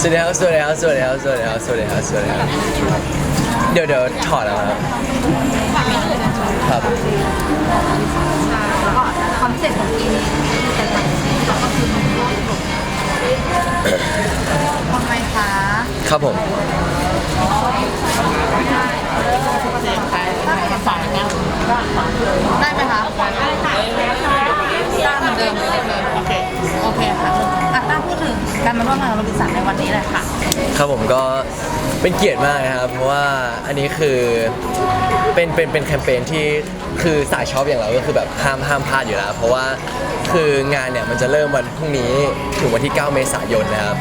สวัสดีครับสวัสดีครับสวัสดีครับสวัสดีครับสวัสดีครับสวัสดีครับเดี๋ยวเดี๋ยวถอดแล้วครับครับแล้วก็คอนเซ็ปต์ของปีนี้แต่ละเราก็คือทำไมคะครับผมได้ไหมคะได้ค่ะได้เหมือนเดิมเหมือนเดิมโอเคโอเคค่ะอะต้าพูด ถึงการมาร่วมงานกับโรบินสันในวันนี้เลยค่ะ ครับผมก็เป็นเกียรติมากนะครับ เพราะว่าอันนี้คือเป็นเป็นเป็นแคมเปญที่คือสายช็อปอย่างเราก็คือแบบห้ามห้ามพลาดอยู่แล้ว เพราะว่าคืองานเนี่ยมันจะเริ่มวันพรุ่งนี้ถึงวันที่ 9 เมษายนนะครับ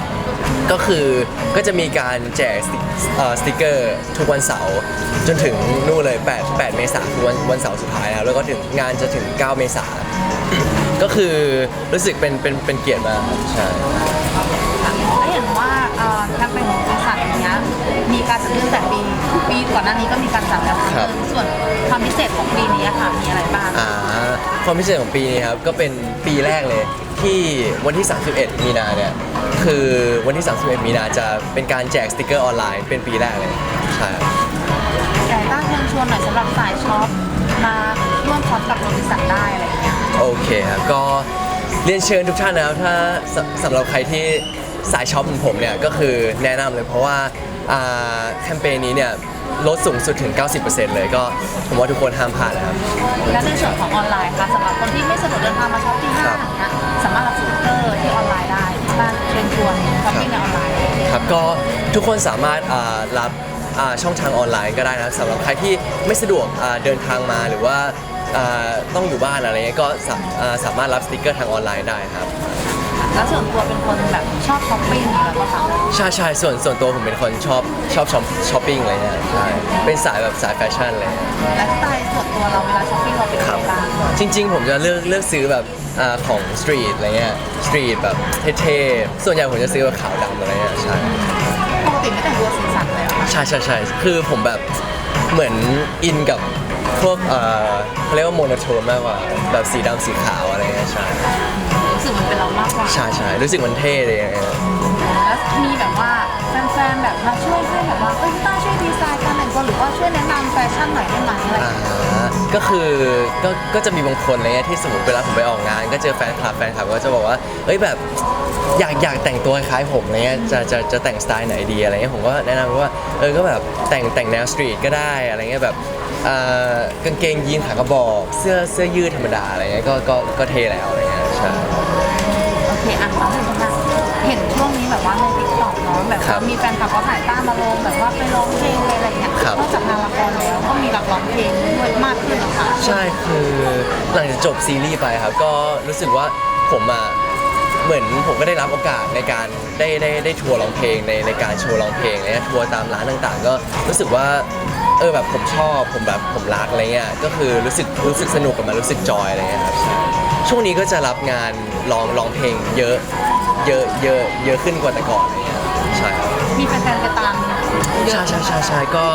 ก็คือก็จะมีการแจกสติกเอ่อสติกเกอร์ทุกวันเสาร์จนถึงนู่นเลย 8 8 เมษายนคือวันวันเสาร์สุดท้ายแล้วแล้วก็ถึงงานจะถึง 9 เมษายน ก็คือรู้สึกเป็นเป็นเป็นเกียรติมากครับใช่ แล้วเห็นว่าเอ่อแคมเปญของบริษัทอย่างเงี้ยมีการจัดขึ้นแต่ปีปีก่อนหน้านี้ก็มีการจัดแล้วครั้งหนึงส่วนความพิเศษของปีนี้อะค่ะมีอะไรบ้างอ่าความพิเศษของปีนี้ครับก็เป็นปีแรกเลยที่วันที่ 31 มีนาเนี่ยคือวันที่ 31 มีนาจะเป็นการแจกสติกเกอร์ออนไลน์เป็นปีแรกเลยใช่ครับแต่ต้าเชิญชวนหน่อยสำหรับสายช็อปมาร่วมช็อปกับโรบินสันได้อะไร คครับก็เรียนเชิญทุกท่านนะครับถ้าสสำหรับใครที่สายช็อปเหมือนผมเนี่ยก็คือแนะนำเลยเพราะว่าอ่าแคมเปญนี้เนี่ยลดสูงสุดถึง 90%เลยก็ผมว่าทุกคนห้ามพลาดนะครับ และในส่วนของออนไลน์ค่ะสำหรับคนที่ไม่สะดวกเดินทางมาช็อปที่ห้างนะสามารถรับสติกเกอร์ที่ออนไลน์ได้ที่บ้านเชิญชวนช้อปปิ้งในออนไลน์ครับก็ทุกคนสามารถอ่ารับอ่าช่องทางออนไลน์ก็ได้นะครับสำหรับใครที่ไม่สะดวกอ่าเดินทางมาหรือว่า อ่าต้องอยู่บ้านอะไรเงี้ยก็สาอ่าสามารถรับสติกเกอร์ทางออนไลน์ได้ครับ แล้วส่วนตัวเป็นคนแบบชอบช้อปปิ้งอยู่แล้วก็ค่ะใช่ใช่ส่วนส่วนตัวผมเป็นคนชอบชอบช้อปช้อปปิ้งอะไรเงี้ยใช่เป็นสายแบบสายแฟชั่นอะไรเลย และสไตล์ส่วนตัวเราเวลาช้อปปิ้งเราเป็นคยัรับ งไงบ้างจริง ๆ ผมจะเลือกเลือกซื้อแบบอ่าของสตรีทอะไรเงี้ยสตรีทแบบเท่ๆส่วนใหญ่ผมจะซื้อแบบขาวดำอะไรเงี้ยใช่ ปกติไม่แต่งตัวสีสันเลยเหรอคะใช่ใช่ใช่คือผมแบบเหมือนอินกับ พวกเอ่อเขาเรียกว่าโมโนโทนมากกว่าแบบสีดำสีขาวอะไรเงี้ยใช่รู้สึกมันเป็นเรามากกว่าใช่ใช่รู้สึกมันเท่เลยอะแล้วมีแบบว่าแฟนๆแบบมาช่วยให้แบบว่าเอ้ยพี่ต้าช่วยดีไซน์การแต่งตัว หรือว่าช่วยแนะนำแฟชั่นหน่อยได้ไหมอะไรอย่างเงี้ยอ่าก็คือก็ก็จะมีบางคนอะไรเงี้ยที่สมมติเวลาผมไปออกงาน ก็เจอแฟนคลับแฟนคลับก็จะบอกว่าเอ้ยแบบอยากอยากแต่งตัวคล้ายๆผมอะไรเงี้ยจะจะจะแต่งสไตล์ไหนดีอะไรเงี้ยผมก็แนะนำว่าเออก็แบบแต่งแต่งแนวสตรีทก็ได้อะไรเงี้ยแบบอ่ากางเกงยีนขากระบอกเสื้อเสื้อยืดธรรมดาอะไรเงี้ยก็ก็ก็เท่แล้วอะไรเงี้ยใช่ โอเคอะมาถึงนะเห็นช่วงนี้แบบว่าในติ๊กต็อกเนาะแบบครัว่าบมีแฟนคลับเขาถ่ายต้ามาลงแบบว่าไปร้องเพลงอะไรอย่างเงี้ย ครับ นอกจากงานละครแล้วก็มีรับร้องเพลงด้วยมากขึ้นเหรอคะใช่คือหลังจากจบซีรีส์ไปครับ ก็รู้สึกว่าผมอะเหมือนผมก็ได้รับโอกาสในการได้ได้ได้ทัวร์ร้องเพลงในในการโชว์ร้องเพลงอะไรเนี่ยทัวร์ตามร้านต่างๆ ก็รู้สึกว่าเออแบบผมชอบผมแบบผมรักอะไรเงี้ยก็คือรู้สึกรู้สึกสนุกกับมันรู้สึกจอยอะไรเงี้ยครับใช่ช่วงนี้ก็จะรับงานร้องร้องเพลงเยอะเยอะเยอะเยอะขึ้นกว่าแต่ก่อนอะไรเงี้ยใช่ครับ มีแฟนๆไปตามเย ใช่ใช่ใช่ใช่ก็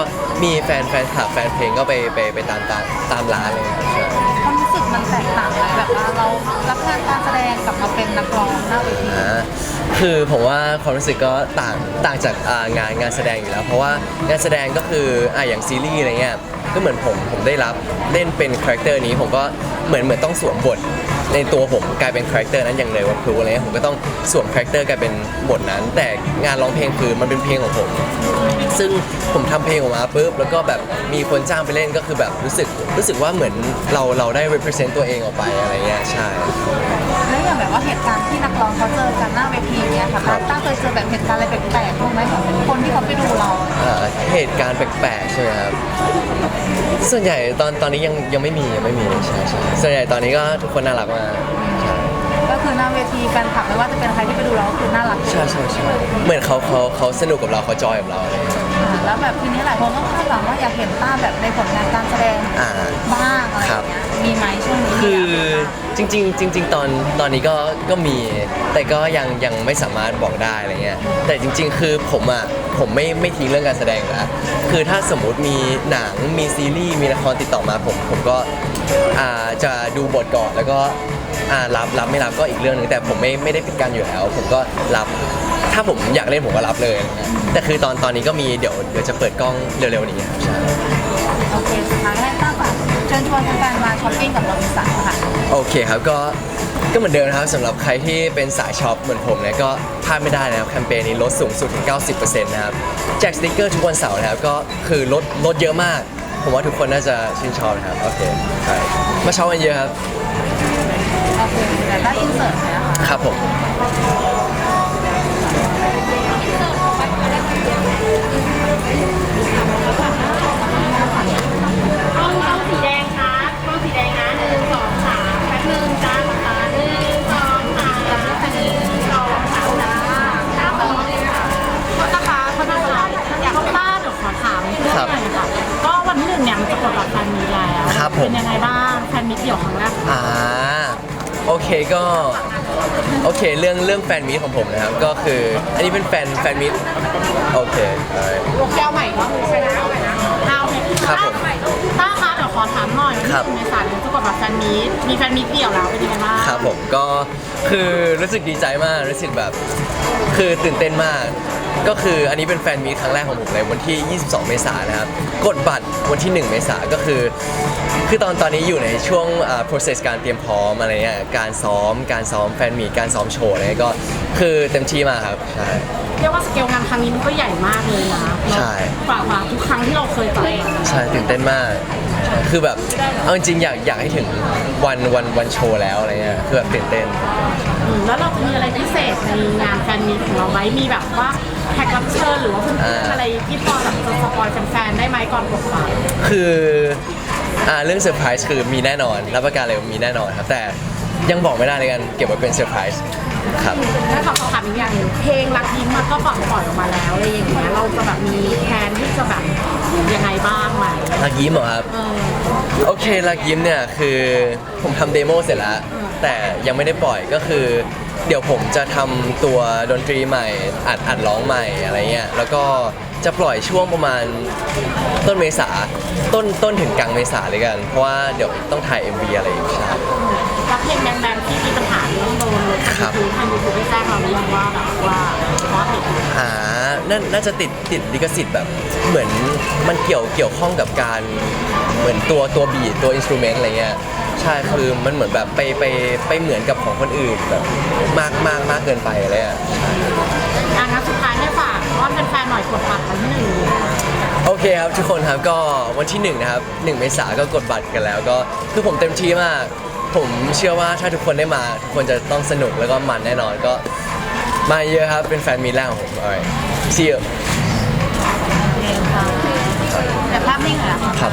มีแฟนแฟนคลับแฟนเพลงก็ไปไปไปตามตามตามร้านเลยครับใช่ความรู้สึกมันแตกต่างไหมแบบว่าเรารับงานการแสดงกับมาเป็นนักร้องหน้าเวทีอ่าคือผมว่าความรู้สึกก็ต่างต่างจากอ่างานงานแสดงอยู่แล้ว เพราะว่างานแสดงก็คืออ่าอย่างซีรีส์อะไรเงี้ยก็เหมือนผมผมได้รับเล่นเป็นคาแรคเตอร์นี้ผมก็เหมือนเหมือนต้องสวมบท ในตัวผมกลายเป็นคาแรคเตอร์นั้นอย่างเลยว่าครูอะไรเงี้ยผมก็ต้องสวมคาแรคเตอร์กลายเป็นบทนั้น แต่งานร้องเพลงคือมันเป็นเพลงของผม ซึ่งผมทำเพลงออกมาปุ๊บแล้วก็แบบมีคนจ้างไปเล่นก็คือแบบรู้สึกรู้สึกว่าเหมือนเราเราได้ represent ตัวเองออกไปอะไรเงี้ยใช่ แล้วอย่าง แบบว่าเหตุการณ์ที่นักร้องเขาเจอกันหน้าเวทีเนี้ยค่ะครับต้าเคยเจอแบบเหตุการณ์อะไรแปลกๆบ้างไหมของคนที่เขาไปดูเราอ่าเหตุการณ์แปลกๆใช่ไหมครับ ส่วนใหญ่ตอนตอนนี้ยังยังไม่มียังไม่มีใช่ใช่ส่วนใหญ่ตอนนี้ก็ทุกคนน่ารักมากใช่ก็คือหน้าเวทีแฟนคลับไม่ว่าจะเป็นใครที่ไปดูเราก็คือน่ารักใช่ใช่ใช่เหมือนเขาเขาเขาสนุกกับเราเขาจอยกับเราอะไรอย่างเงี้ยอ่าแล้วแบบทีนี้หลายคนก็คาดหวังว่าอยากเห็นต้าแบบในผลงานการแสดงอ่า บ้างอะไรอย่างเงี้ยมีไหมช่วงนี้คือ จริงๆจริงๆตอนตอนนี้ก็ก็มี แต่ก็ยังยังไม่สามารถบอกได้อะไรเงี้ยแต่จริง ๆ คือผมอะผมไม่ไม่ทิ้งเรื่องการแสดงอยู่แล้วคือถ้าสมมุติมีหนังมีซีรีส์มีละครติดต่อมาผมผมก็อ่าจะดูบทก่อนแล้วก็อ่ารับรับไม่รับก็อีกเรื่องหนึ่งแต่ผมไม่ไม่ได้ปิดกั้นอยู่แล้ว ผมก็รับถ้าผมอยากเล่นผมก็รับเลยอะไรเงี้ยแต่คือตอนตอนนี้ก็มีเดี๋ยวเดี๋ยวจะเปิดกล้องเร็วๆนี้ครับใช่ เชิญชวนแฟนๆมาช้อปปิ้งกับโรบินสันค่ะโอเคครับก็ก็เหมือนเดิมนะครับสำหรับใครที่เป็นสายช็อปเหมือนผมเนี่ยก็พลาดไม่ได้นะครับแคมเปญนี้ลดสูงสุดถึง 90%นะครับแจกสติกเกอร์ทุกวันเสาร์นะครับก็คือลดลดเยอะมาก ผมว่าทุกคนน่าจะชื่นชอบนะครับโอเคใช่มาช็อปกันเยอะครับ โอเคแต่ได้อินเสิร์ตเลยนะคะ ครับผม ค่ะก็วันที่หนึ่งเนี่ยมันจะกดบัตรแฟนมีตแล้วครับผม เป็นยังไงบ้างแฟนมีตเดี่ยวครั้งแรกอ่าโอเคก็โอเคเรื่องเรื่องแฟนมีตของผมนะครับก็คืออันนี้เป็นแฟนแฟนมีตโอเค alright ลูกแก้วใหม่ก็ใช่ไหมเอาโอเคครับผม ต้าคะเดี๋ยว ขอถามหน่อยวันครับที่หนึ่งเมษายนจะกดบัตรแฟนมีตมีแฟนมีตเดี่ยวแล้วเป็นยังไงบ้างครับผมก็คือรู้สึกดีใจมากรู้สึกแบบ คือตื่นเต้นมาก ก็คืออันนี้เป็นแฟนมีตครั้งแรกของผมเลยวันที่ 22 เมษายนนะครับ กดบัตรวันที่ 1 เมษายนก็คือ คือตอนตอนนี้อยู่ในช่วงอ่า process การเตรียมพร้อมอะไรเงี้ยการซ้อมการซ้อมแฟนมีตการซ้อมโชว์อะไรเงี้ยก็คือเต็มที่มากครับใช่ เรียกว่าสเกลงานครั้งนี้มันก็ใหญ่มากเลยนะใช่กว่าว่าทุกครั้งที่เราเคยจัดมา ใช่ตื่นเต้นมากใช่ คือแบบเอาจริงๆอยากอยากให้ถึงวันวันวันโชว์แล้วอะไรเงี้ยคือแบบตื่นเต้น อืมแล้วเราจะมีอะไรพิเศษในงานแฟนมีตของเราไหมมีแบบว่าแขกรับเชิญหรือว่าเพื่อนๆอะไรที่พอแบบจะสปอยแฟนๆได้ไหมก่อนกดบัตรคืออ่าเรื่องเซอร์ไพรส์คือมีแน่นอนรับประกันเลยว่ามีแน่นอนครับ แต่ยังบอกไม่ได้เลยกันเก็บไว้เป็นเซอร์ไพรส์ครับถ้าขอถามอีกอย่างหนึ่งเพลงรักยิ้มมันก็ปล่อยปล่อยออกมาแล้วอะไรอย่างเงี้ยเราจะแบบมีแผนที่จะแบบ ยังไงบ้างไหมลักยิ้มเหรอครับ เออ โอเคลักยิ้มเนี่ยคือผมทำเดโมเสร็จแล้ว แต่ยังไม่ได้ปล่อยก็คือ เดี๋ยวผมจะทำตัวดนตรีใหม่ อัดอัดร้องใหม่อะไรเงี้ยแล้วก็ จะปล่อยช่วงประมาณต้นเมษาต้นต้นถึงกลางเมษาเลยกัน เพราะว่าเดี๋ยวต้องถ่าย MV อะไรอีกใช่แล้วเพลงแบงๆที่มีปัญหาเรื่องโดนเลยครับคือทางยูทูบได้แจ้งเราหรือยังว่าแบบว่าเพราะติดอ่านาน่าจะติดติดลิขสิทธิ์แบบเหมือนมันเกี่ยวเกี่ยวข้องกับการเหมือนตัวตัวบีทตัวอินสตูเมนต์อะไรเงี้ยใช่คือมันเหมือนแบบไปไปไปเหมือนกับของคนอื่นแบบมากมากมากเกินไปอะไรอะอะงั้นสุดท้ายให้ฝากอ้อนแฟนๆหน่อยกดบัตรวันที่หนึ่งโอเคครับทุกคนครับก็วันที่1นะครับ1เมษาก็กดบัตรกันแล้ว ก็คือผมเต็มที่มาก ผมเชื่อว่าถ้าทุกคนได้มา ทุกคนจะต้องสนุกแล้วก็มันแน่นอนก็มาเยอะครับเป็นแฟนมีตแรกของผม alright see you แต่ภาพนิ่งเหรอคะครับ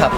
ครับ